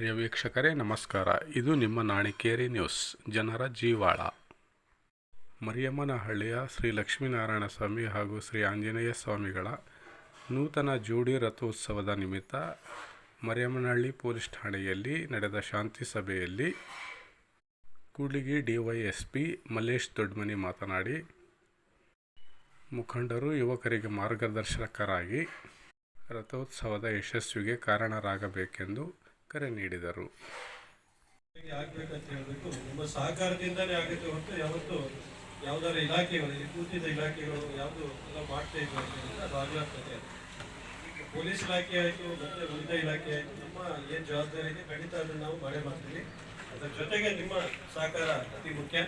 ಪ್ರಿಯ ವೀಕ್ಷಕರೇ, ನಮಸ್ಕಾರ. ಇದು ನಿಮ್ಮ ನಾಣಿಕೇರಿ ನ್ಯೂಸ್. ಜನರ ಜೀವಾಳ. ಮರಿಯಮ್ಮನಹಳ್ಳಿಯ ಶ್ರೀ ಲಕ್ಷ್ಮೀನಾರಾಯಣ ಸ್ವಾಮಿ ಹಾಗೂ ಶ್ರೀ ಆಂಜನೇಯ ಸ್ವಾಮಿಗಳ ನೂತನ ಜೋಡಿ ರಥೋತ್ಸವದ ನಿಮಿತ್ತ ಮರಿಯಮ್ಮನಹಳ್ಳಿ ಪೊಲೀಸ್ ಠಾಣೆಯಲ್ಲಿ ನಡೆದ ಶಾಂತಿ ಸಭೆಯಲ್ಲಿ ಕೂಡ್ಲಿಗಿ ಡಿವೈಎಸ್ಪಿ ಮಲ್ಲೇಶ್ ದೊಡ್ಮನಿ ಮಾತನಾಡಿ, ಮುಖಂಡರು, ಯುವಕರಿಗೆ ಮಾರ್ಗದರ್ಶಕರಾಗಿ ರಥೋತ್ಸವದ ಯಶಸ್ವಿಗೆ ಕಾರಣರಾಗಬೇಕೆಂದು ಕರೆ ನೀಡಿದರು. ಆಗ್ಬೇಕಂತ ಹೇಳ್ಬಿಟ್ಟು ನಿಮ್ಮ ಸಹಕಾರದಿಂದನೇ ಆಗುತ್ತೆ ಹೊರತು ಯಾವತ್ತು ಯಾವ್ದಾರ ಇಲಾಖೆಗಳು ಕೂತಿದ್ದ ಇಲಾಖೆಗಳು ಯಾವುದು ಎಲ್ಲ ಮಾಡ್ತಾ ಇಲ್ಲ ಅದು ಆಗ್ಲಾಗ್ತದೆ. ಪೊಲೀಸ್ ಇಲಾಖೆ ಆಯಿತು, ಮತ್ತೆ ಉಳಿದ ಇಲಾಖೆ ಆಯಿತು, ನಮ್ಮ ಏನು ಜವಾಬ್ದಾರಿ ಇದೆ ಖಂಡಿತ ಅದನ್ನು ನಾವು ಮಾಡೇ ಮಾಡ್ತೀವಿ. ಅದರ ಜೊತೆಗೆ ನಿಮ್ಮ ಸಹಕಾರ ಅತಿ ಮುಖ್ಯ.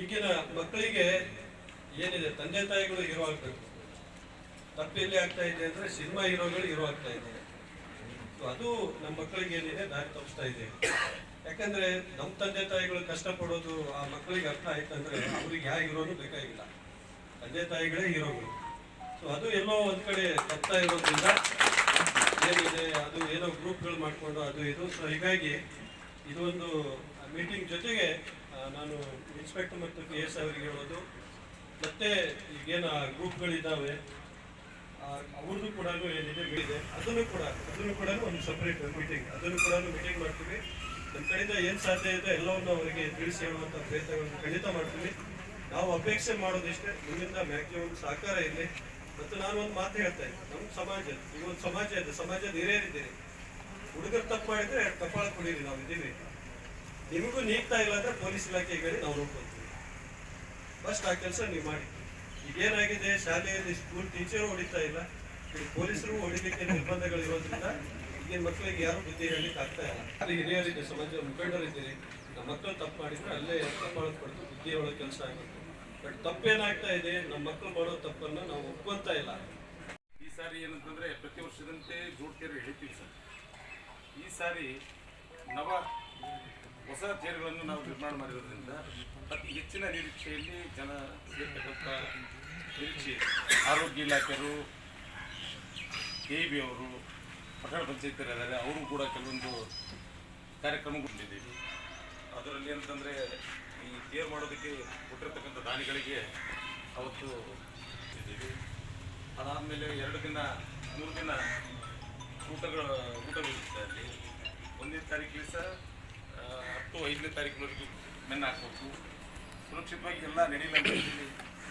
ಈಗಿನ ಮಕ್ಕಳಿಗೆ ಏನಿದೆ, ತಂದೆ ತಾಯಿಗಳು ಹೀರೋ ಆಗ್ಬೇಕು. ತಪ್ಪೆಲ್ಲಿ ಆಗ್ತಾ ಇದೆ ಅಂದ್ರೆ ಸಿನಿಮಾ ಹೀರೋಗಳು ಹೀರೋ ಆಗ್ತಾ ಇದ್ದಾರೆ. ಸೊ ಅದು ನಮ್ಮ ಮಕ್ಕಳಿಗೆ ಏನಿದೆ ದಾರಿ ತಪ್ಪಿಸ್ತಾ ಇದೆ. ಯಾಕಂದ್ರೆ ನಮ್ಮ ತಂದೆ ತಾಯಿಗಳು ಕಷ್ಟಪಡೋದು ಆ ಮಕ್ಕಳಿಗೆ ಅರ್ಥ ಆಯ್ತಂದ್ರೆ ಅವ್ರಿಗೆ ಯಾವ ಹೀರೋನು ಬೇಕಾಗಿಲ್ಲ. ತಂದೆ ತಾಯಿಗಳೇ ಹೀರೋಗಳು. ಸೊ ಅದು ಎಲ್ಲೋ ಒಂದ್ ಕಡೆ ತಪ್ತಾ ಇರೋದ್ರಿಂದ ಏನಿದೆ, ಅದು ಏನೋ ಗ್ರೂಪ್ಗಳು ಮಾಡಿಕೊಂಡು ಅದು ಇದು. ಸೊ ಹೀಗಾಗಿ ಇದೊಂದು ಮೀಟಿಂಗ್ ಜೊತೆಗೆ ನಾನು ಇನ್ಸ್ಪೆಕ್ಟರ್ ಮತ್ತು ಪಿ ಎಸ್ ಅವರಿಗೆ ಹೇಳೋದು. ಮತ್ತೆ ಈಗೇನು ಗ್ರೂಪ್ಗಳಿದ್ದಾವೆ ಅವ್ರದ್ದು ಕೂಡ ಏನಿದೆ ಇದೆ ಅದನ್ನು ಕೂಡ ಅದನ್ನು ಕೂಡ ಒಂದು ಸಪ್ರೇಟ್ ಮೀಟಿಂಗ್ ಅದನ್ನು ಕೂಡ ಮೀಟಿಂಗ್ ಮಾಡ್ತೀವಿ. ನಮ್ಮ ಕಡೆಯಿಂದ ಏನು ಸಾಧ್ಯ ಇದೆ ಎಲ್ಲವನ್ನು ಅವರಿಗೆ ತಿಳಿಸಿ ಹೇಳುವಂಥ ಪ್ರಯತ್ನಗಳನ್ನು ಖಂಡಿತ ಮಾಡ್ತೀವಿ. ನಾವು ಅಪೇಕ್ಷೆ ಮಾಡೋದಿಷ್ಟೇ. ನಿಮ್ಮಿಂದ ಮ್ಯಾಕ್ಸಿಮಮ್ ಸಹಕಾರ ಇರಲಿ ಮತ್ತು ನಾನು ಒಂದು ಮಾತು ಹೇಳ್ತಾ ಇದ್ದೀನಿ ನಮ್ಮ ಸಮಾಜ, ಈಗ ಒಂದು ಸಮಾಜ ಇದೆ. ಸಮಾಜದ ಹಿರಿಯರಿದ್ದೀರಿ. ಹುಡುಗರು ತಪ್ಪು ಮಾಡಿದ್ರೆ ಕಪಾಳ ಕುಡೀರಿ. ನಾವು ಇದ್ದೀವಿ ನಿಮಗೂ ನೀಗ್ತಾ ಇಲ್ಲ ಅಂದ್ರೆ ಪೊಲೀಸ್ ಇಲಾಖೆಗೆ ನಾವು ನೋಡ್ಕೊತೀವಿ ಫಸ್ಟ್ ಆ ಕೆಲಸ ನೀವು ಮಾಡಿ. ಈಗೇನಾಗಿದೆ? ಶಾಲೆಯಲ್ಲಿ ಸ್ಕೂಲ್ ಟೀಚರ್ ಹೊಡಿತಾ ಇಲ್ಲ. ಇಲ್ಲಿ ಪೊಲೀಸರು ಹೊಡಿಲಿಕ್ಕೆ ನಿರ್ಬಂಧಗಳು ಇರೋದ್ರಿಂದ ಈಗಿನ ಮಕ್ಕಳಿಗೆ ಯಾರು ಬುದ್ಧಿ ಹೇಳಲಿಕ್ಕೆ ಆಗ್ತಾ ಇಲ್ಲ. ಅಲ್ಲಿ ಹಿರಿಯರಿದೆ ಸಮಾಜದ ಮುಖಂಡರಿದ್ದೀರಿ ನಮ್ಮ ಮಕ್ಕಳು ತಪ್ಪು ಮಾಡಿದ್ರೆ ಅಲ್ಲೇ ತಪ್ಪಾಳಕ್ ಪಡೆದು ಬುದ್ಧಿ ಹೇಳೋ ಕೆಲಸ ಆಗುತ್ತೆ. ಬಟ್ ತಪ್ಪೇನಾಗ್ತಾ ಇದೆ? ನಮ್ಮ ಮಕ್ಕಳು ಮಾಡೋ ತಪ್ಪನ್ನ ನಾವು ಒಪ್ಕೊಂತ ಇಲ್ಲ. ಈ ಸಾರಿ ಏನಂತಂದ್ರೆ ಪ್ರತಿ ವರ್ಷದಂತೆ ಜೋಡ್ಕೇರಿ ಹೇಳ್ತೀವಿ ಸರ್. ಈ ಸಾರಿ ನವ ಹೊಸ ತೇರುಗಳನ್ನು ನಾವು ನಿರ್ಮಾಣ ಮಾಡಿರೋದ್ರಿಂದ ಅತಿ ಹೆಚ್ಚಿನ ನಿರೀಕ್ಷೆಯಲ್ಲಿ ಜನ ಸೇರ್ತಕ್ಕಂಥ ನಿರೀಕ್ಷೆ. ಆರೋಗ್ಯ ಇಲಾಖೆಯವರು ಕೆ ಬಿ ಅವರು, ಪಟ್ಟಣ ಪಂಚಾಯತಿಯರಿದ್ದಾರೆ ಅವರು ಕೂಡ ಕೆಲವೊಂದು ಕಾರ್ಯಕ್ರಮಗೊಂಡಿದ್ದೀವಿ ಅದರಲ್ಲಿ ಅಂತಂದರೆ ಈ ತೇರು ಮಾಡೋದಕ್ಕೆ ಕೊಟ್ಟಿರ್ತಕ್ಕಂಥ ದಾನಿಗಳಿಗೆ ಅವತ್ತು ಇದ್ದೀವಿ ಅದಾದಮೇಲೆ ಎರಡು ದಿನ, ಮೂರು ದಿನ ಊಟಗಳು ಊಟಗಳಿರುತ್ತೆ ಅಲ್ಲಿ. ಒಂದನೇ ತಾರೀಕಿಗೆ ಸಹ ಹತ್ತು ಐದನೇ ತಾರೀಕಿನವರೆಗೂ ಮೆನ್ನ ಹಾಕಬೇಕು. ಸುರಕ್ಷಿತವಾಗಿ ಎಲ್ಲ ನಡೀಲಿ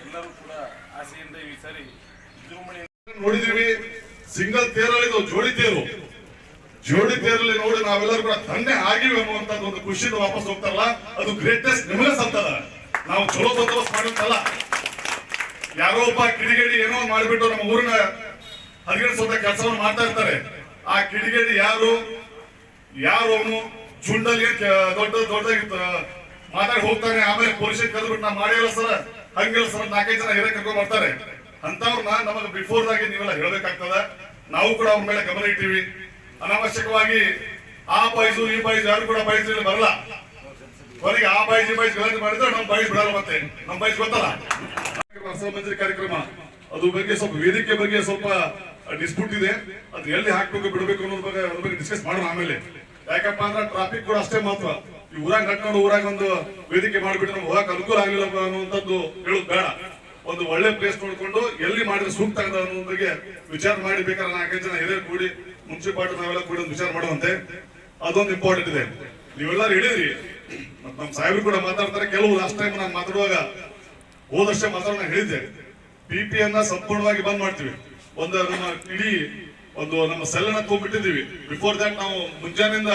ಎಲ್ಲರೂ ಕೂಡ ಆಸೆಯಿಂದ ಈ ಸಾರಿ ವಿಜೃಂಭಣೆ ನೋಡಿದೀವಿ ಸಿಂಗಲ್ ತೇರಲ್ಲಿದು ಜೋಡಿ ತೇರು. ಜೋಡಿ ತೇರಲ್ಲಿ ನೋಡಿ ನಾವೆಲ್ಲರೂ ಕೂಡ ತಂದೆ ಆಗಿವೆ ಅನ್ನುವಂಥದ್ದು ಒಂದು ಖುಷಿಯಿಂದ ವಾಪಸ್ ಹೋಗ್ತಾರಲ್ಲ? ಅದು ಗ್ರೇಟೆಸ್ಟ್ ನಿಮಗಸ್ ಸಂತದ ನಾವು ಚಲೋ ಬಂದೋಬಸ್ತ್ ಮಾಡಿರ್ತಲ್ಲ ಯಾರೋ ಒಬ್ಬ ಕಿಡಿಗೇಡಿ ಏನೋ ಮಾಡಿಬಿಟ್ಟು ನಮ್ಮ ಊರಿನ ಹದಿಗೆಡಿಸುವಂತ ಕೆಲಸವನ್ನು ಮಾಡ್ತಾ ಇರ್ತಾರೆ. ಆ ಕಿಡಿಗೇಡಿ ಯಾರು? ಯಾರು ಅವನು? ಏನ್ ದೊಡ್ಡ ದೊಡ್ಡದಾಗಿ ಮಾತಾಡಿ ಹೋಗ್ತಾರೆ, ಆಮೇಲೆ ಪೊಲೀಸ್ ಕದ್ಬಿಟ್ಟು ನಾ ಮಾಡಿಲ್ಲ ಸರ್. ಹಂಗಿಲ್ಲ ಸರ್, ನಾಲ್ಕೈದು ಜನ ಹಿರಿಯ ಕರ್ಕೊಂಡ್ ಬರ್ತಾರೆ. ಅಂತವ್ರನ್ನ ನಮಗೆ ಬಿಫೋರ್ ಆಗಿ ನೀವೆಲ್ಲ ಹೇಳ್ಬೇಕಾಗ್ತದ. ನಾವು ಕೂಡ ಅವ್ರ ಮೇಲೆ ಗಮನ ಇಟ್ಟಿವಿ. ಅನಾವಶ್ಯಕವಾಗಿ ಆ ಬಾಯ್ಸು, ಈ ಬಾಯ್ಸು ಯಾರು ಕೂಡ ಬಾಯ್ಸ್ ಬರಲ್ಲ. ಕೊನೆಗೆ ಆ ಬಾಯ್ಸ್, ಈ ಬಾಯ್ಸ್ ಗಲಾಟೆ ಮಾಡಿದ್ರೆ ನಮ್ಮ ಬಾಯ್ಸ್ ಬಿಡಲ್ಲ ಮತ್ತೆ. ನಮ್ಮ ಬಾಯ್ಸ್ ಗೊತ್ತಲ್ಲ. ರಸಮಂಜರಿ ಕಾರ್ಯಕ್ರಮ. ಅದು ಬಗ್ಗೆ ಸ್ವಲ್ಪ ವೇದಿಕೆ ಬಗ್ಗೆ ಸ್ವಲ್ಪ ಡಿಸ್ಪ್ಯೂಟ್ ಇದೆ ಅದು ಎಲ್ಲಿ ಹಾಕ್ಬೇಕು, ಬಿಡಬೇಕು ಅನ್ನೋದ್ರ ಬಗ್ಗೆ ಅದ್ರ ಬಗ್ಗೆ ಡಿಸ್ಕಸ್ ಮಾಡೋಣ ಆಮೇಲೆ. ಯಾಕಪ್ಪ ಅಂದ್ರೆ ಟ್ರಾಫಿಕ್ ಕೂಡ ಅಷ್ಟೇ ಮಹತ್ವ ಈ ಊರಾಗ ನಡ್ಕೊಂಡು ಊರಾಗ ಒಂದು ವೇದಿಕೆ ಮಾಡಿಬಿಟ್ಟು ನಮ್ಗೆ ಹೋಗಕ್ ಅನುಕೂಲ ಆಗಿಲ್ಲಪ್ಪ ಅನ್ನುವಂಥದ್ದು ಹೇಳೋದು ಬೇಡ. ಒಂದು ಒಳ್ಳೆ ಪ್ಲೇಸ್ ನೋಡ್ಕೊಂಡು ಎಲ್ಲಿ ಮಾಡಿದ್ರೆ ಸೂಕ್ತ ಆಗದ ಅನ್ನೋದ್ರಿಗೆ ವಿಚಾರ ಮಾಡಿ ಬೇಕಾದ್ರೆ ನಾಲ್ಕೈದು ಜನ ಹಿರಿಯರು ಕೂಡಿ ಮುನ್ಸಿಪಾಲ್ಟಿ ನಾವೆಲ್ಲ ಕೂಡಿ ಒಂದು ವಿಚಾರ ಮಾಡುವಂತೆ. ಅದೊಂದು ಇಂಪಾರ್ಟೆಂಟ್ ಇದೆ. ನೀವೆಲ್ಲರೂ ಹೇಳಿದ್ರಿ. ಮತ್ತೆ ನಮ್ಮ ಸಾಹೇಬರು ಕೂಡ ಮಾತಾಡ್ತಾರೆ. ಕೆಲವು ಲಾಸ್ಟ್ ಟೈಮ್ ನಾನು ಮಾತಾಡುವಾಗ ಹೋದ ವರ್ಷ ನಾನು ಹೇಳಿದ್ದೆ. ಪಿ ಪಿ ಅನ್ನ ಸಂಪೂರ್ಣವಾಗಿ ಬಂದ್ ಮಾಡ್ತೀವಿ. ಒಂದು ನಮ್ಮ ಇಡೀ ಒಂದು ನಮ್ಮ ಸೆಲ್ ಅನ್ನ ತಗೊಂಡ್ಬಿಟ್ಟಿದ್ದೀವಿ ಬಿಫೋರ್ ದಟ್ ನಾವು ಮುಂಜಾನೆಯಿಂದ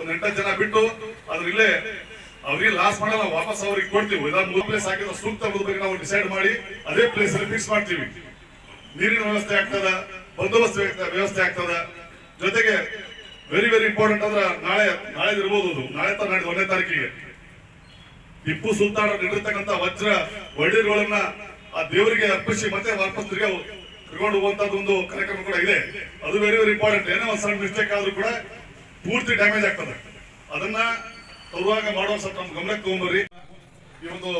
ಒಂದ್ ಎಂಟತ್ತು ಜನ ಬಿಟ್ಟು ಅದ್ರ ಇಲ್ಲೇ ಅವ್ರಿಗೆ ಲಾಸ್ ಮಾಡಲ್ಲ ವಾಪಸ್ ಅವ್ರಿಗೆ ಕೊಡ್ತೀವಿ. ಮೂರು ಪ್ಲೇಸ್ ಹಾಕಿದ್ರೆ ಸೂಕ್ತ ಬಗ್ಗೆ ನಾವು ಡಿಸೈಡ್ ಮಾಡಿ ಅದೇ ಪ್ಲೇಸ್ ಅಲ್ಲಿ ಫಿಕ್ಸ್ ಮಾಡ್ತೀವಿ. ನೀರಿನ ವ್ಯವಸ್ಥೆ ಆಗ್ತದ, ಬಂದೋಬಸ್ತ್ ವ್ಯವಸ್ಥೆ- ವ್ಯವಸ್ಥೆ ಆಗ್ತದ. ಜೊತೆಗೆ ವೆರಿ ವೆರಿ ಇಂಪಾರ್ಟೆಂಟ್ ಅಂದ್ರೆ ನಾಳೆ ನಾಳೆ ಇರ್ಬೋದು ಅದು. ನಾಳೆ ತ ನಾಳೆ ಒಂದನೇ ತಾರೀಕಿಗೆ. ಟಿಪ್ಪು ಸುಲ್ತಾನ ನೀಡಿರ್ತಕ್ಕಂಥ ವಜ್ರ ಒಳ್ಳೆಗಳನ್ನ ಆ ದೇವರಿಗೆ ಅರ್ಪಿಸಿ ಮತ್ತೆ ವಾಪಸ್ ತಿರ್ಗಾ ತಗೊಂಡು ಹೋಗುವಂತದ್ದು ಒಂದು ಕಾರ್ಯಕ್ರಮ ಕೂಡ ಇದೆ. ಅದು ವೆರಿ ವೆರಿ ಇಂಪಾರ್ಟೆಂಟ್ ಏನೋ ಒಂದು ಸಣ್ಣ ಮಿಸ್ಟೇಕ್ ಆದ್ರೂ ಕೂಡ ಪೂರ್ತಿ ಡ್ಯಾಮೇಜ್ ಆಗ್ತದೆ. ಅದನ್ನ ತರುವಾಗ ಮಾಡುವ ಸ್ವಲ್ಪ ನಮ್ಮ ಗಮನಕ್ಕೆ ತಗೊಂಬರ್ರಿ. ಈ ಒಂದು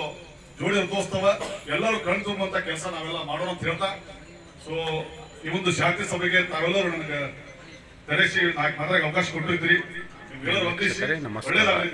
ಜೋಡಿ ರಥೋತ್ಸವ ಎಲ್ಲರೂ ಕಣ್ ತುಂಬುವಂತ ಕೆಲಸ ನಾವೆಲ್ಲ ಮಾಡೋಣ ಅಂತ ಹೇಳ್ತಾ ಸೊ ಈ ಒಂದು ಶಾಂತಿ ಸಭೆಗೆ ತಾವೆಲ್ಲರೂ ನನಗೆ ಕರೆಸಿ ನಾಲ್ಕು ಮಾತಾಡಕ್ಕೆ ಅವಕಾಶ ನಮಸ್ಕಾರ. ಒಳ್ಳೆಯದಾಗಲಿ